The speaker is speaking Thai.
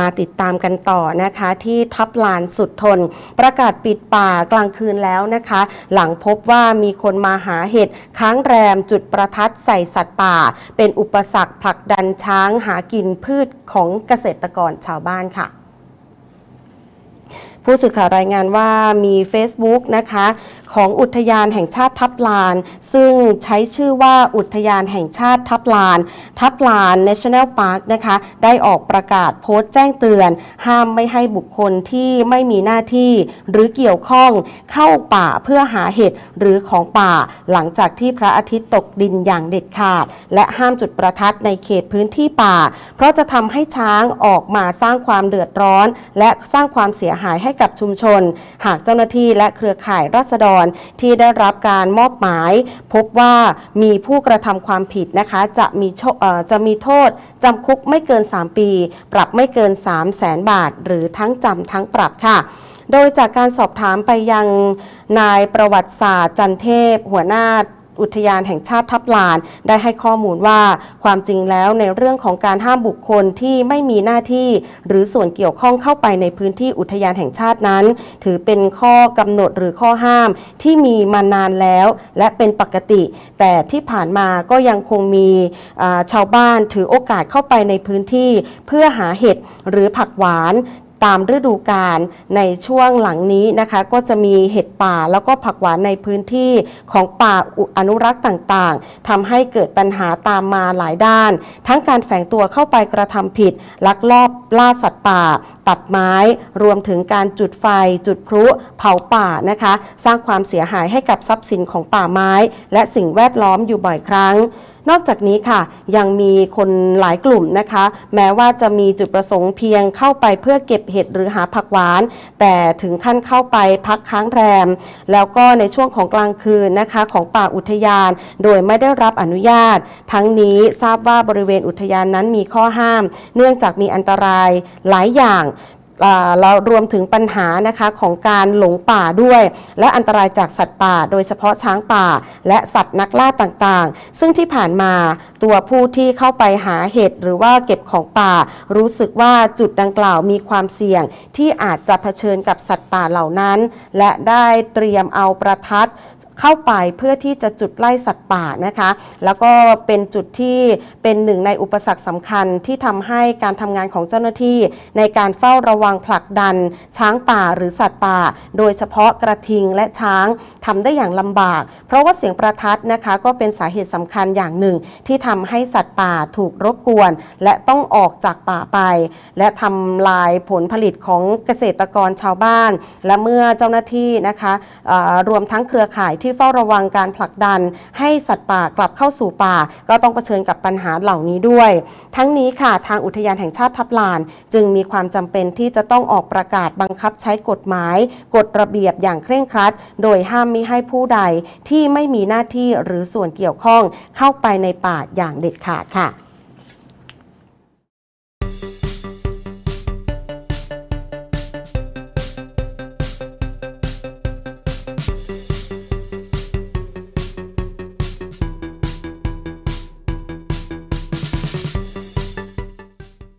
มาติดตามกันต่อนะคะ ที่ทับลานสุดทน ประกาศปิดป่ากลางคืนแล้วนะคะ หลังพบว่ามีคนมาหาเห็ดค้างแรมจุดประทัดใส่สัตว์ป่า เป็นอุปสรรคผลักดันช้างหากินพืชของเกษตรกรชาวบ้านค่ะ ผู้สื่อข่าวรายงานว่ามี Facebook นะคะของอุทยานแห่งชาติทับลาน ซึ่งใช้ชื่อว่าอุทยานแห่งชาติทับลาน ทับลาน National Park นะคะได้ออกประกาศโพสต์แจ้งเตือน ห้ามไม่ให้บุคคลที่ไม่มีหน้าที่หรือเกี่ยวข้องเข้าป่าเพื่อหาเห็ดหรือของป่า หลังจากที่พระอาทิตย์ตกดินอย่างเด็ดขาด และห้ามจุดประทัดในเขตพื้นที่ป่า เพราะจะทำให้ช้างออกมาสร้างความเดือดร้อน และสร้างความเสียหายให้ให้กับชุมชน หากเจ้าหน้าที่และเครือข่ายราษฎรที่ได้รับการมอบหมาย พบว่ามีผู้กระทำความผิดนะคะจะมีจะมีโทษจำคุกไม่เกิน 3 ปี ปรับไม่เกิน 3 0 0แสนบาท หรือทั้งจำทั้งปรับค่ะโดยจากการสอบถามไปยังนายประวัติศาสตร์จันเทพ หัวหน้า อุทยานแห่งชาติทับลาน ได้ให้ข้อมูลว่าความจริงแล้วในเรื่องของการห้ามบุคคลที่ไม่มีหน้าที่ หรือส่วนเกี่ยวข้องเข้าไปในพื้นที่อุทยานแห่งชาตินั้น ถือเป็นข้อกำหนดหรือข้อห้าม ที่มีมานานแล้ว และเป็นปกติ แต่ที่ผ่านมาก็ยังคงมีชาวบ้านถือโอกาสเข้าไปในพื้นที่ เพื่อหาเห็ดหรือผักหวาน ตามฤดูกาลในช่วงหลังนี้นะคะก็จะมีเห็ดป่าแล้วก็ผักหวานในพื้นที่ของป่าอนุรักษ์ต่างๆทำให้เกิดปัญหาตามมาหลายด้าน ทั้งการแฝงตัวเข้าไปกระทำผิด ลักลอบล่าสัตว์ป่า ตัดไม้ รวมถึงการจุดไฟ จุดพลุเผาป่านะคะ สร้างความเสียหายให้กับทรัพย์สินของป่าไม้ และสิ่งแวดล้อมอยู่บ่อยครั้งนอกจากนี้ค่ะยังมีคนหลายกลุ่มนะคะ แม้ว่าจะมีจุดประสงค์เพียงเข้าไปเพื่อเก็บเห็ดหรือหาผักหวาน แต่ถึงขั้นเข้าไปพักค้างแรม แล้วก็ในช่วงของกลางคืนนะคะของป่าอุทยาน โดยไม่ได้รับอนุญาต ทั้งนี้ทราบว่าบริเวณอุทยานนั้นมีข้อห้าม เนื่องจากมีอันตรายหลายอย่าง อ่าเรารวมถึงปัญหานะคะของการหลงป่าด้วย และอันตรายจากสัตว์ป่า โดยเฉพาะช้างป่า และสัตว์นักล่าต่างๆ ซึ่งที่ผ่านมาตัวผู้ที่เข้าไปหาเห็ดหรือว่าเก็บของป่า รู้สึกว่าจุดดังกล่าวมีความเสี่ยง ที่อาจจะเผชิญกับสัตว์ป่าเหล่านั้น และได้เตรียมเอาประทัด เข้าไปเพื่อที่จะจุดไล่สัตว์ป่านะคะ แล้วก็เป็นจุดที่เป็นหนึ่งในอุปสรรคสำคัญที่ทำให้การทำงานของเจ้าหน้าที่ ในการเฝ้าระวังผลักดัน ช้างป่าหรือสัตว์ป่า โดยเฉพาะกระทิงและช้างทำได้อย่างลำบาก เพราะว่าเสียงประทัดนะคะก็เป็นสาเหตุสำคัญอย่างหนึ่ง ที่ทำให้สัตว์ป่าถูกรบกวน และต้องออกจากป่าไป และทำลายผลผลิตของเกษตรกรชาวบ้าน และเมื่อเจ้าหน้าที่นะคะรวมทั้งเครือข่ายที่เฝ้าระวังการผลักดัน ให้สัตว์ป่ากลับเข้าสู่ป่า ก็ต้องเผชิญกับปัญหาเหล่านี้ด้วย ทั้งนี้ค่ะทางอุทยานแห่งชาติทับลาน จึงมีความจำเป็นที่จะต้องออกประกาศบังคับใช้กฎหมาย กฎระเบียบอย่างเคร่งครัด โดยห้ามมิให้ผู้ใดที่ไม่มีหน้าที่หรือส่วนเกี่ยวข้องเข้าไปในป่าอย่างเด็ดขาดค่ะ